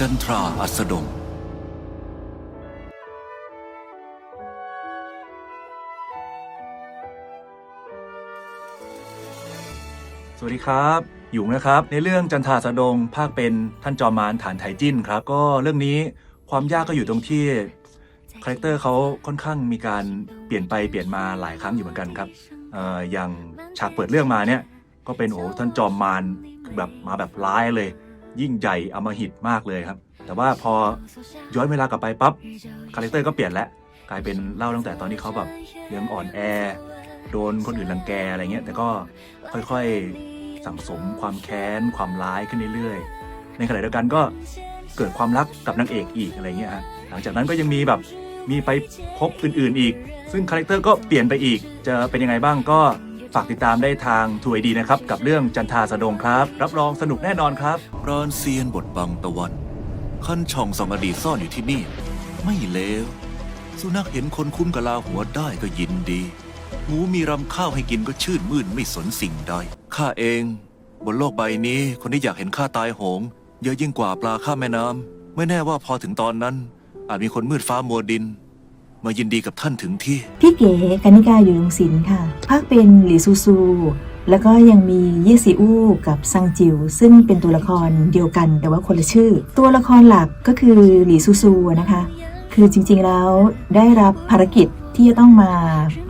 จันทราอัสดง สวัสดีครับหยุงนะครับ ในเรื่องจันทราสะดงภาคเป็นท่านจอมารฐานไถจิ้นครับ ก็เรื่องนี้ความยากก็อยู่ตรงที่คาแรคเตอร์เขาค่อนข้างมีการเปลี่ยนไปเปลี่ยนมาหลายครั้งอยู่เหมือนกันครับเอ่ออย่างฉากเปิดเรื่องมาเนี่ย ก็เป็นโอ้ท่านจอมมารแบบมาแบบร้ายเลย ยิ่งใหญ่อมหิตมากเลยครับ แต่ว่าพอย้อนเวลากลับไปปั๊บคาแรคเตอร์ก็เปลี่ยนแล้วกลายเป็นเล่าตั้งแต่ตอนที่เขาแบบยังอ่อนแอ โดนคนอื่นรังแกอะไรเงี้ย แต่ก็ค่อยๆสั่งสมความแค้น ความร้ายขึ้นเรื่อยๆ ในขณะเดียวกันก็เกิดความรักกับนางเอกอีกอะไรเงี้ยฮะหลังจากนั้นก็ยังมีแบบมีไปพบอื่นๆอีก ซึ่งคาแรคเตอร์ก็เปลี่ยนไปอีกจะเป็นยังไงบ้างก็ ฝากติดตามได้ทางทูไอดีนะครับ กับเรื่องจันทาสะดงครับ รับรองสนุกแน่นอนครับ รอนเซียนบทบังตะวัน ขั้นช่องสองอดีตซ่อนอยู่ที่นี่ ไม่เลว สุนัขเห็นคนคุ้มกะลาหัวได้ก็ยินดี หมูมีรำข้าวให้กินก็ชื่นมื่นไม่สนสิ่งใด ข้าเอง บนโลกใบนี้คนที่อยากเห็นข้าตายโหง เยอะยิ่งกว่าปลาข้ามแม่น้ำไม่แน่ว่าพอถึงตอนนั้น อาจมีคนมืดฟ้ามัวดิน มายินดีกับท่านถึงที่ พี่เก๋กนิกาอยู่ยงศิลป์ค่ะ ภาคเป็นหลีซูซู แล้วก็ยังมีเยซีอู้กับซังจิว ซึ่งเป็นตัวละครเดียวกันแต่ว่าคนละชื่อ ตัวละครหลักก็คือหลีซูซูนะคะ คือจริงๆแล้วได้รับภารกิจ ที่จะต้องมา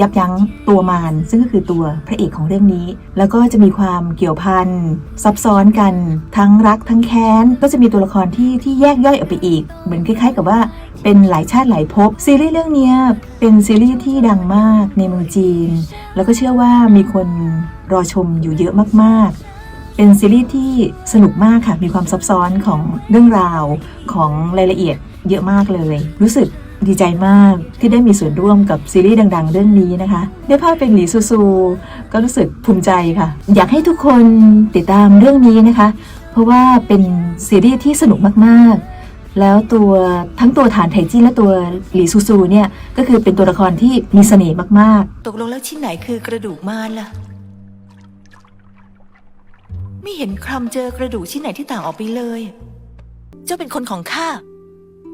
ยับยั้งตัวมารซึ่งก็คือตัวพระเอกของเรื่องนี้ แล้วก็จะมีความเกี่ยวพันซับซ้อนกันทั้งรักทั้งแค้น ก็จะมีตัวละครที่ที่แยกย่อยออกไปอีก เหมือนคล้ายๆ กับว่าเป็นหลายชาติหลายภพซีรีส์เรื่องเนี้ยเป็นซีรีส์ที่ดังมากในเมืองจีน แล้วก็เชื่อว่ามีคนรอชมอยู่เยอะมากๆเป็นซีรีส์ที่สนุกมากค่ะ มีความซับซ้อนของเรื่องราวของรายละเอียดเยอะมากเลย รู้สึก ดีใจมากที่ได้มีส่วนร่วมกับซีรีส์ดัง ๆ เรื่องนี้นะคะ ได้ภาพเป็นหลีซูซู ก็รู้สึกภูมิใจค่ะ อยากให้ทุกคนติดตามเรื่องนี้นะคะ เพราะว่าเป็นซีรีส์ที่สนุกมากๆ แล้วตัวทั้งตัวฐานไถจี้และตัวหลีซูซูเนี่ย ก็คือเป็นตัวละครที่มีเสน่ห์มากๆ ตกลงแล้วชิ้นไหนคือกระดูกมารล่ะ ไม่เห็นครำเจอกระดูกชิ้นไหนที่ต่างออกไปเลย เจ้าเป็นคนของข้า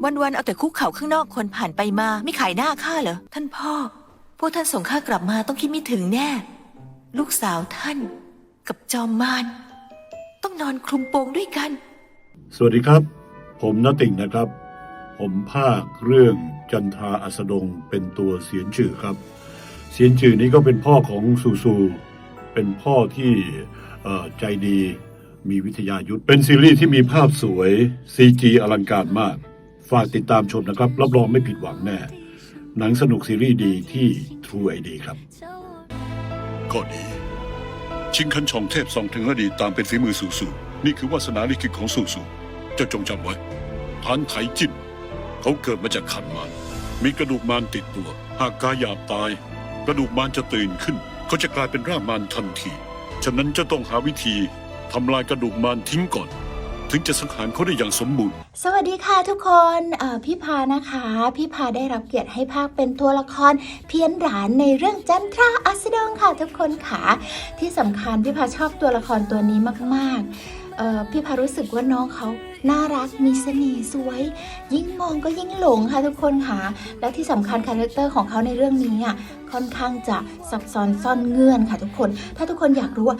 วันๆเอาแต่คุกเข่าข้างนอกคนผ่านไปมาไม่ขายหน้าข้าเหรอท่านพ่อ พวกท่านส่งข้ากลับมาต้องคิดไม่ถึงแน่ ลูกสาวท่าน กับจอมมารต้องนอนคลุมโปงด้วยกัน สวัสดีครับ ผมนติ่งนะครับ ผมภาคเรื่องจันทราอัสดงเป็นตัวเสียนจื่อครับ เสียนจื่อนี้ก็เป็นพ่อของซูซู เป็นพ่อที่ใจดีมีวิทยายุทธเป็นซีรีส์ที่มีภาพสวย CG อลังการมาก ฝากติดตามชมนะครับ รับรองไม่ผิดหวังแน่ หนังสนุกซีรีส์ดีที่ True ID ครับ ก็ดี ชิงคันชองเทพส่องถึงอดีตตามเป็นฝีมือสู่สู่นี่คือวาสนาลิขิตของสู่สู่เจ้าจงจำไว้ทานไถจิ้นเขาเกิดมาจากขันมารมีกระดูกมารติดตัว หากกายหยาบตาย กระดูกมารจะตื่นขึ้น เขาจะกลายเป็นร่างมารทันที ฉะนั้นจะต้องหาวิธีทำลายกระดูกมารทิ้งก่อน ถึงจะสังหารเขาได้อย่างสมบูรณ์ สวัสดีค่ะทุกคนพี่พานะคะ พี่พาได้รับเกียรติให้ภาคเป็นตัวละคร เพี้ยนหลานในเรื่องจันทราอัสดงค่ะทุกคนค่ะ ที่สำคัญพี่พาชอบตัวละครตัวนี้มากๆพี่พารู้สึกว่าน้องเขาน่ารักมีเสน่ห์สวย ยิ่งมองก็ยิ่งหลงค่ะทุกคนค่ะ และที่สำคัญคาแรคเตอร์ของเขาในเรื่องนี้อะค่อนข้างจะซับซ้อนซ่อนเงื่อนค่ะทุกคน ถ้าทุกคนอยากรู้ว่า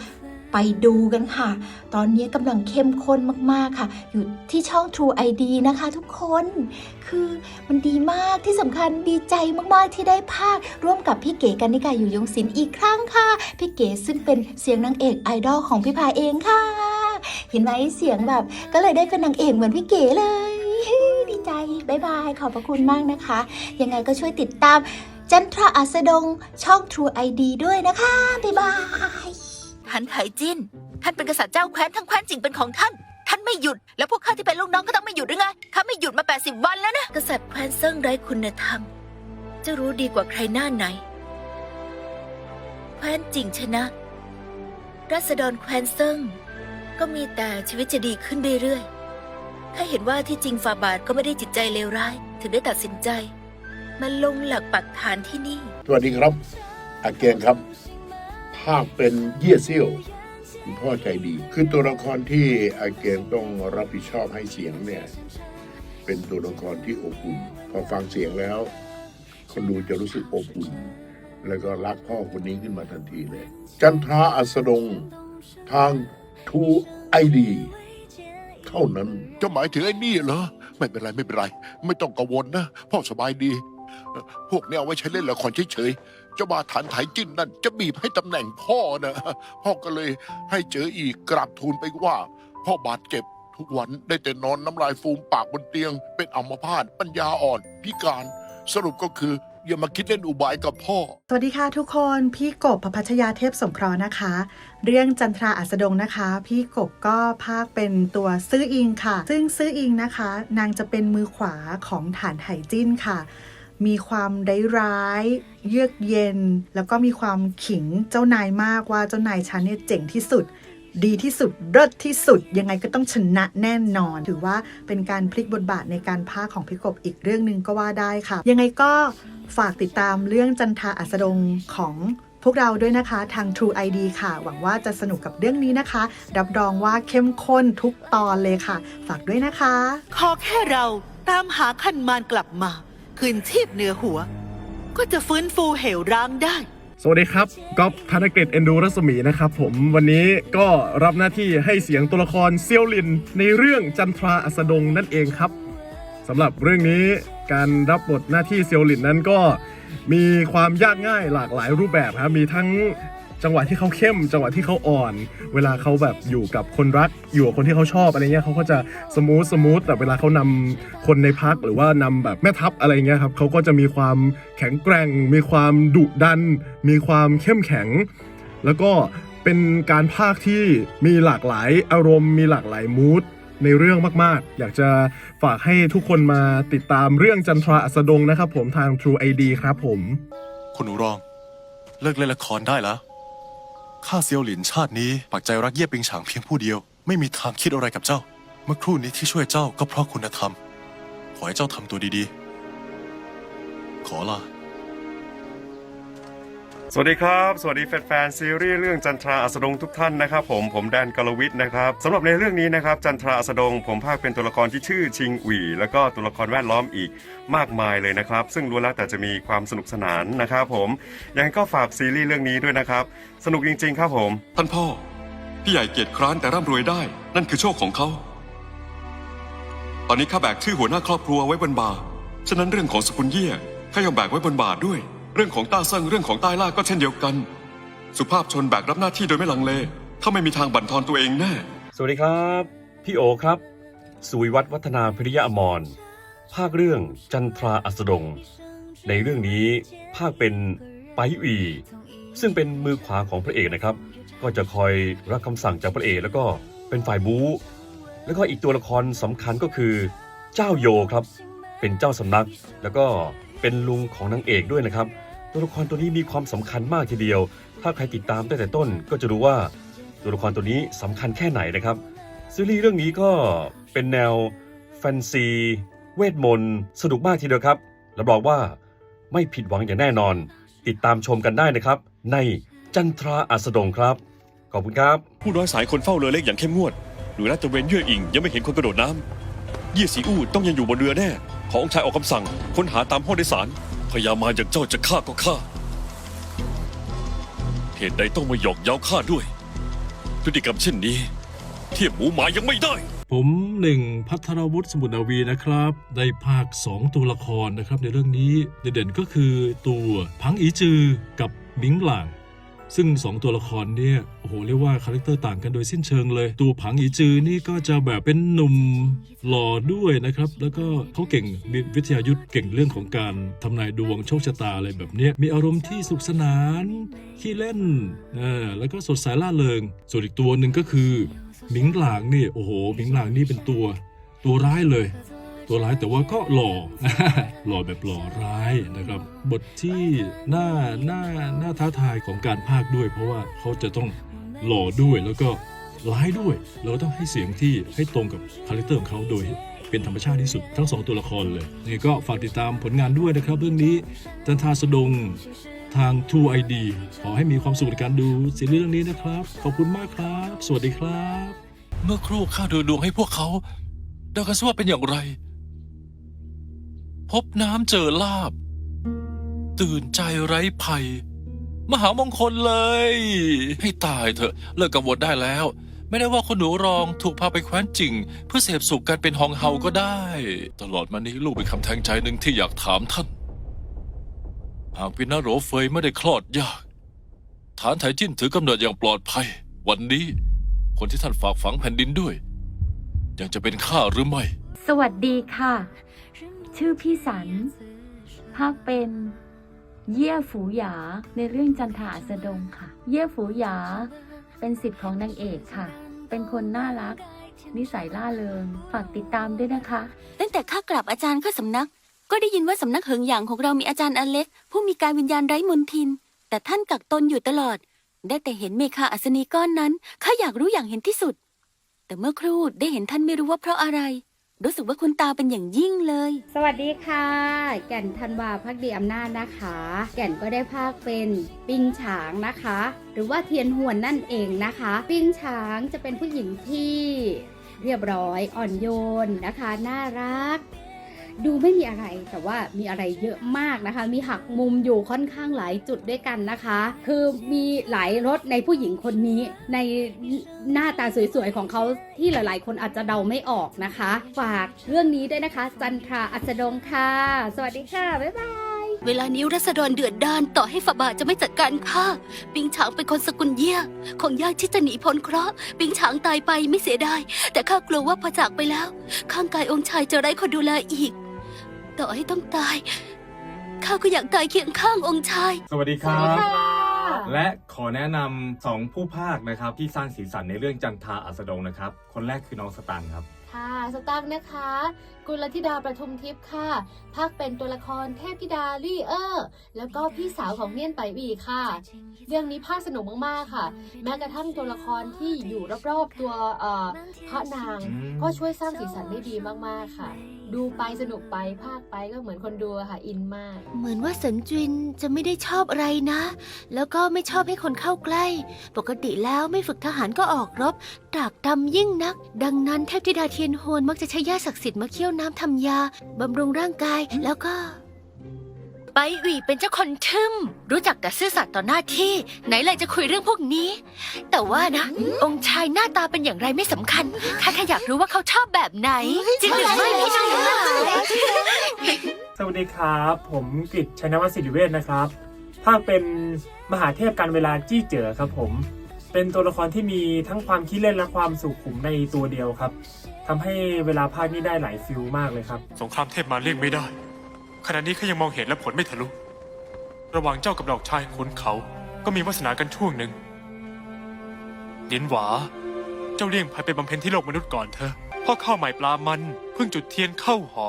ไปดูกันค่ะ ตอนนี้กำลังเข้มข้นมากๆค่ะ อยู่ที่ช่อง True ID นะคะทุกคน คือมันดีมากที่สำคัญดีใจมากๆที่ได้ภาค ร่วมกับพี่เก๋กันนิกาอยู่ยงศิลป์อีกครั้งค่ะ พี่เก๋ซึ่งเป็นเสียงนางเอกไอดอลของพี่พาเองค่ะ เห็นไหมเสียงแบบ ก็เลยได้เป็นนางเอกเหมือนพี่เก๋เลยดีใจบายบายขอบพระคุณมากนะคะ ยังไงก็ช่วยติดตามจันทราอัสดงช่อง True ID ด้วยนะคะ บ๊ายบาย หันไถจิ้น ท่านเป็นกษัตริย์เจ้าแคว้นทั้งแคว้นจริงเป็นของท่าน ท่านไม่หยุด แล้วพวกข้าที่เป็นลูกน้องก็ต้องไม่หยุดหรือไงข้าไม่หยุดมา 80 วันแล้วนะ กษัตริย์แคว้นเซิ่งไร้คุณธรรม จะรู้ดีกว่าใครหน้าไหน แคว้นจริงชนะ ราษฎรแคว้นเซิ่งก็มีแต่ชีวิตจะดีขึ้นเรื่อยๆข้าเห็นว่าที่จริงฝ่าบาทก็ไม่ได้จิตใจเลวร้าย ถึงได้ตัดสินใจมาลงหลักปักฐานที่นี่ สวัสดีครับอาเกียงครับภาคเป็นเยี่ยเซี่ยวคุณพ่อใจดี คือตัวละครที่อาเกมต้องรับผิดชอบให้เสียงเนี่ย เป็นตัวละครที่อบอุ่นพอฟังเสียงแล้ว คนดูจะรู้สึกอบอุ่น แล้วก็รักพ่อคนนี้ขึ้นมาทันทีเลย จันทราอัสดงทางทูไอดีเท่านั้น จะหมายถึงไอ้นี่เหรอ ไม่เป็นไรไม่เป็นไร ไม่ต้องกังวลนะ พ่อสบายดี พวกเนี้ยเอาไว้ใช้เล่นละครเฉย เจ้าบาฐานไถจิ้นนั่นจะบีบให้ตำแหน่งพ่อนะพ่อก็เลยให้เจออีกกราบทูลไปว่า พ่อบาดเจ็บทุกวันได้แต่นอนน้ำลายฟูมปากบนเตียง เป็นอัมพาตปัญญาอ่อนพิการ สรุปก็คืออย่ามาคิดเล่นอุบายกับพ่อ สวัสดีค่ะทุกคนพี่กบพัชยาเทพสงเคราะห์นะคะ เรื่องจันทราอัสดงนะคะ พี่กบก็ภาคเป็นตัวซื้ออิงค่ะ ซึ่งซื้ออิงนะคะ นางจะเป็นมือขวาของฐานไหจิ้นค่ะ มีความร้ายเยือกเย็น แล้วก็มีความขิงเจ้านายมากว่าเจ้านายฉันเนี่ยเจ๋งที่สุด ดีที่สุดเลิศที่สุด ยังไงก็ต้องชนะแน่นอน ถือว่าเป็นการพลิกบทบาทในการพากของพี่กบอีกเรื่องหนึ่งก็ว่าได้ค่ะ ยังไงก็ฝากติดตามเรื่องจันทาอัสดงของพวกเราด้วยนะคะทาง True ID ค่ะ หวังว่าจะสนุกกับเรื่องนี้นะคะ รับรองว่าเข้มข้นทุกตอนเลยค่ะ ฝากด้วยนะคะ ขอแค่เราตามหาคันมารกลับมา คืนชีพเหนือหัว ก็จะฟื้นฟูเหวร้างได้ สวัสดีครับก๊อฟธนกฤษเอนดูรัศมีนะครับผมวันนี้ก็รับหน้าที่ให้เสียงตัวละครเซียวลิน ในเรื่องจันทราอัสดงนั่นเองครับสำหรับเรื่องนี้การรับบทหน้าที่เซียวลินนั้นก็มีความยากง่ายหลากหลายรูปแบบครับมีทั้ง จังหวะที่เขาเข้ม จังหวะที่เขาอ่อน เวลาเขาแบบอยู่กับคนรัก อยู่กับคนที่เขาชอบอะไรเงี้ยเขาก็จะสมูทสมูทแต่เวลาเขานำคนในพักหรือว่านำแบบแม่ทัพอะไรเงี้ยครับเขาก็จะมีความแข็งแกร่ง มีความดุดัน มีความเข้มแข็ง แล้วก็เป็นการพากที่มีหลากหลายอารมณ์มีหลากหลายมูดในเรื่องมากๆ อยากจะฝากให้ทุกคนมาติดตามเรื่องจันทราอัสดงนะครับผมทาง True ID ครับผม คุณหนูรอง เลิกเล่นละครได้แล้ว ข้าเซียวหลินชาตินี้ปักใจรักเย่ปิงฉางเพียงผู้เดียว ไม่มีทางคิดอะไรกับเจ้า เมื่อครู่นี้ที่ช่วยเจ้าก็เพราะคุณธรรม ขอให้เจ้าทำตัวดีๆ ขอลา สวัสดีครับ สวัสดีแฟนๆซีรีส์เรื่องจันทราอัสดงทุกท่านนะครับผมผมแดนกลวิทย์นะครับสำหรับในเรื่องนี้นะครับจันทราอัสดงผมภาคเป็นตัวละครที่ชื่อชิงหวีแล้วก็ตัวละครแวดล้อมอีกมากมายเลยนะครับ ซึ่งล้วนแล้วแต่จะมีความสนุกสนานนะครับผมยังไงก็ฝากซีรีส์เรื่องนี้ด้วยนะครับ สนุกจริงๆครับผม ท่านพ่อ พี่ใหญ่เกียรติคร้านแต่ร่ำรวยได้ นั่นคือโชคของเขา ตอนนี้ข้าแบกชื่อหัวหน้าครอบครัวไว้บนบ่าฉะนั้นเรื่องของสกุลเย่ยข้ายอมแบกไว้บนบ่าด้วย เรื่องของต้าเซิงเรื่องของใต้ล่าก็เช่นเดียวกัน สุภาพชนแบกรับหน้าที่โดยไม่ลังเล ถ้าไม่มีทางบั่นทอนตัวเองแน่ สวัสดีครับ พี่โอครับ สุวิวัฒน์วัฒนาพิริยะอมร ภาคเรื่องจันทราอัสดง ในเรื่องนี้ภาคเป็นไปอีซึ่งเป็นมือขวาของพระเอกนะครับ ก็จะคอยรับคำสั่งจากพระเอกแล้วก็เป็นฝ่ายบู๊แล้วก็อีกตัวละครสำคัญก็คือ เจ้าโยครับ เป็นเจ้าสำนัก แล้วก็เป็นลุงของนางเอกด้วยนะครับ ตัวละครตัวนี้มีความสำคัญมากทีเดียว ถ้าใครติดตามตั้งแต่ต้นก็จะรู้ว่าตัวละครตัวนี้สำคัญแค่ไหนนะครับ ซีรีส์เรื่องนี้ก็เป็นแนวแฟนซีเวทมนต์สนุกมากทีเดียวครับรับรองว่าไม่ผิดหวังอย่างแน่นอน ติดตามชมกันได้นะครับ ในจันทราอัสดงครับ ขอบคุณครับ ผู้น้อยสายคนเฝ้าเรือเล็กอย่างเข้มงวดหน่วยลาดตเวนเย่ออิงยังไม่เห็นคนกระโดดน้ำเยี่ยสีอู้ต้องยังอยู่บนเรือแน่ ขอองค์ชายออกคำสั่งค้นหาตามห้องโดยสาร พญามารอย่างเจ้าจะฆ่าก็ฆ่า เหตุใดต้องมาหยอกเย้าข้าด้วย พฤติกรรมเช่นนี้ เทียบหมูหมายังไม่ได้ ผมหนึ่งพัทรวุฒิสมุทรนาวีนะครับ ได้ภาค 2 ตัวละครนะครับ ในเรื่องนี้เด่นๆก็คือตัวพังอีจือกับมิงหลาง ซึ่ง 2 ตัวละครเนี่ยโอ้โหเรียกว่าคาแรคเตอร์ต่างกันโดยสิ้นเชิงเลย ตัวผังอีจือนี่ก็จะแบบเป็นหนุ่มหล่อด้วยนะครับ แล้วก็เขาเก่งมีวิทยายุทธเก่งเรื่องของการทำนายดวงโชคชะตาอะไรแบบนี้มีอารมณ์ที่สุขสนานขี้เล่นอ่าแล้วก็สดใสล่าเริง ส่วนอีกตัวหนึ่งก็คือหมิงหลางนี่โอ้โหหมิงหลางนี่เป็นตัว ตัวร้ายเลย ตัวร้ายแต่ว่าก็หล่อหล่อแบบหล่อร้ายนะครับ บทที่หน่าหน่าหน่าท้าทายของการพากด้วย เพราะว่าเขาจะต้องหล่อด้วยแล้วก็ร้ายด้วย เราต้องให้เสียงที่ให้ตรงกับคาแรคเตอร์ของเขาโดยเป็นธรรมชาติที่สุดทั้งสองตัวละครเลยนี่ก็ฝากติดตามผลงานด้วยนะครับ เรื่องนี้จันทาสดงทาง True ID ขอให้มีความสุขในการดูซีรีส์เรื่องนี้นะครับ ขอบคุณมากครับ สวัสดีครับ เมื่อครู่ข้าดูดวงให้พวกเขาดากันซิว่าเป็นอย่างไร พบน้ำเจอลาบ ตื่นใจไร้ภัย มหามงคลเลย ให้ตายเถอะ เลิกกังวลได้แล้ว ไม่ได้ว่าคนหนูรองถูกพาไปแคว้นจริง เพื่อเสพสุขกันเป็นฮองเฮาก็ได้ ตลอดมานี้ลูกเป็นคำแทงใจหนึ่งที่อยากถามท่าน หากพินาโรเฟยไม่ได้คลอดยาก ฐานไถจิ้นถือกำเนิดอย่างปลอดภัย วันนี้ คนที่ท่านฝากฝังแผ่นดินด้วย ยังจะเป็นข้าหรือไม่ สวัสดีค่ะ ชื่อพี่สันภาคเป็นเย่ฝูหยาในเรื่องจันทาอสดงค่ะ เย่ฝูหยาเป็นสิทธิ์ของนางเอกค่ะ เป็นคนน่ารัก นิสัยล่าเริง ฝากติดตามด้วยนะคะ ตั้งแต่ข้ากลับอาจารย์เข้าสำนัก ก็ได้ยินว่าสำนักเหิงหยางของเรามีอาจารย์อเล็ก ผู้มีการวิญญาณไร้มนทิน แต่ท่านกักตนอยู่ตลอด ได้แต่เห็นเมฆาอัศนีก้อนนั้นข้าอยากรู้อย่างเห็นที่สุด แต่เมื่อครู่ได้เห็นท่านไม่รู้ว่าเพราะอะไร รู้สึกว่าคุณตาเป็นอย่างยิ่งเลย สวัสดีค่ะ แก่นธันวาพักดีอำนาจนะคะ แก่นก็ได้ภาคเป็นปิงฉางนะคะ หรือว่าเทียนหวนนั่นเองนะคะ ปิงฉางจะเป็นผู้หญิงที่เรียบร้อยอ่อนโยนนะคะ น่ารัก ดูไม่มีอะไรแต่ว่ามีอะไรเยอะมากนะคะ มีหักมุมอยู่ค่อนข้างหลายจุดด้วยกันนะคะ คือมีหลายรสในผู้หญิงคนนี้ ในหน้าตาสวยๆของเขาที่หลายๆ คนอาจจะเดาไม่ออกนะคะ ฝากเรื่องนี้ด้วยนะคะ จันทราอัสดงค่ะ สวัสดีค่ะ บ๊ายบาย เวลานี้รัษฎรเดือดดานต่อให้ฝาบาทจะไม่จัดการข้าปิงฉางเป็นคนสกุลเยี่ยคงยากที่จะหนีพ้นเคราะห์ปิงฉางตายไปไม่เสียดายแต่ข้ากลัวว่าพอจากไปแล้ว ข้างกายองค์ชายจะไร้คนดูแลอีก ต่อให้ต้องตาย ข้าก็อยากตายเคียงข้างองค์ชาย สวัสดีครัสวัสดีบ ค่ะ และขอแนะนำสองผู้ภาคนะครับ ที่สร้างสีสันในเรื่องจันทาอัสดงนะครับ คนแรกคือน้องสตังค์ครับ ค่ะ สตังค์นะคะ กุลธิดาประทุมทิพย์ค่ะภาคเป็นตัวละครเทพธิดาลี่เออร์แล้วก็พี่สาวของเมียนไปบีค่ะ เรื่องนี้ภาคสนุกมากๆค่ะ แม้กระทั่งตัวละครที่อยู่รอบๆตัวเอ่อพระนางก็ช่วยสร้างสีสันได้ดีมากๆค่ะ ดูไปสนุกไปภาคไปก็เหมือนคนดูค่ะอินมาก เหมือนว่าเสินจินจะไม่ได้ชอบอะไรนะ แล้วก็ไม่ชอบให้คนเข้าใกล้ ปกติแล้วไม่ฝึกทหารก็ออกรบตรากตำยิ่งนัก ดังนั้นเทพธิดาเทียนโฮนมักจะใช้ยาศักดิ์สิทธิ์มาเคี่ยวน้ำทำยาบำรุงร่างกายแล้วก็ ไปหวีเป็นเจ้าคนทึมรู้จักแต่ซื่อสัตย์ต่อหน้าที่ ไหนเลยจะคุยเรื่องพวกนี้ แต่ว่านะ องค์ชายหน้าตาเป็นอย่างไรไม่สำคัญข้าแค่อยากรู้ว่าเขาชอบแบบไหนจริงหรือไม่พี่ชายสวัสดีครับ ผมกฤษชัยนวัฒน์ศิริเวชนะครับภาคเป็นมหาเทพการเวลาจี้เจ๋อครับผม เป็นตัวละครที่มีทั้งความคิดเล่นและความสุขุมในตัวเดียวครับ ทำให้เวลาภาคนี้ได้หลายฟิลมากเลยครับ สงครามเทพมาเลี่ยงไม่ได้ ขณะนี้ข้ายังมองเห็นและผลไม่ทะลุ ระหว่างเจ้ากับดอกชายขุนเขาก็มีวาสนากันช่วงหนึ่งเดียนหวา เจ้าเลี่ยงภัยไปบำเพ็ญที่โลกมนุษย์ก่อนเถอะพ่อข้าวใหม่ปลามันเพิ่งจุดเทียนเข้าหอ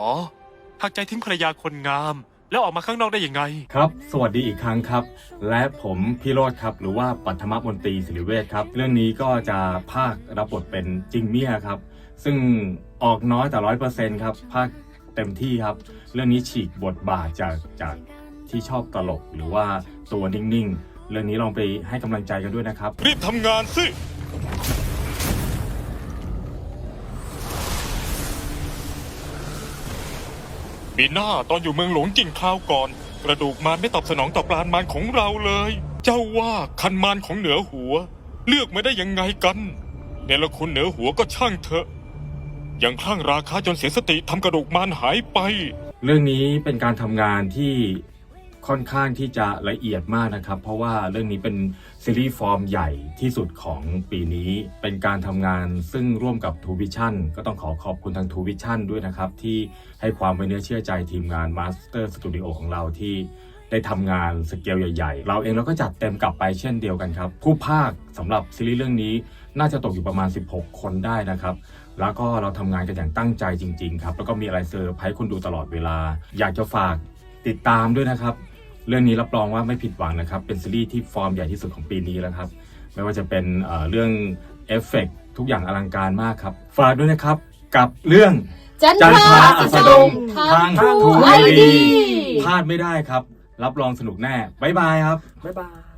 หากใจทิ้งภรรยาคนงาม แล้วออกมาข้างนอกได้ยังไง ครับ สวัสดีอีกครั้งครับ และผมพี่โรธครับ หรือว่าปัทมมนตรีศิริเวชครับ เรื่องนี้ก็จะภาครับบทเป็นจิงเมียครับ ซึ่งออกน้อยแต่ร้อยเปอร์เซ็นต์ครับภาคเต็มที่ครับ เรื่องนี้ฉีกบทบาทจากจากที่ชอบตลกหรือว่าตัวนิ่งๆ เรื่องนี้ลองไปให้กำลังใจกันด้วยนะครับ รีบทำงานสิมีหน้าตอนอยู่เมืองหลวงกิ่งคราวก่อน กระดูกมารไม่ตอบสนองต่อปราณมารของเราเลย เจ้าว่าคันมารของเหนือหัว เลือกมาได้ยังไงกันเนรคุณเหนือหัวก็ช่างเถอะ ยังคลั่งราคาจนเสียสติทำกระดูกมารหายไป เรื่องนี้เป็นการทำงานที่ค่อนข้างที่จะละเอียดมากนะครับ เพราะว่าเรื่องนี้เป็นซีรีส์ฟอร์มใหญ่ที่สุดของปีนี้ เป็นการทำงานซึ่งร่วมกับ t ู v i s i o n ก็ต้องขอขอบคุณทาง t ู v i s i o n ด้วยนะครับ ที่ให้ความไว้เนื้อเชื่อใจทีมงาน Master Studio ของเราที่ได้ทำงานสเกลใหญ่ๆ เราเองเราก็จัดเต็มกลับไปเช่นเดียวกันครับ ผู้ภาคสำหรับซีรีส์เรื่องนี้น่าจะตกอยู่ประมาณ 16 คนได้นะครับ แล้วก็เราทำงานกันอย่างตั้งใจจริง ๆ ครับ แล้วก็มีอะไรเซอร์ไพรส์คนดูตลอดเวลา อยากจะฝากติดตามด้วยนะครับ เรื่องนี้รับรองว่าไม่ผิดหวังนะครับ เป็นซีรีส์ที่ฟอร์มใหญ่ที่สุดของปีนี้แล้วครับ ไม่ว่าจะเป็นเอ่อเรื่องเอฟเฟกต์ทุกอย่างอลังการมากครับ ฝากด้วยนะครับกับเรื่องจันทราอัสดงทางทาง True ทูไอ ID ดีพลาดไม่ได้ครับ รับรองสนุกแน่ บ๊ายบายครับ บ๊ายบาย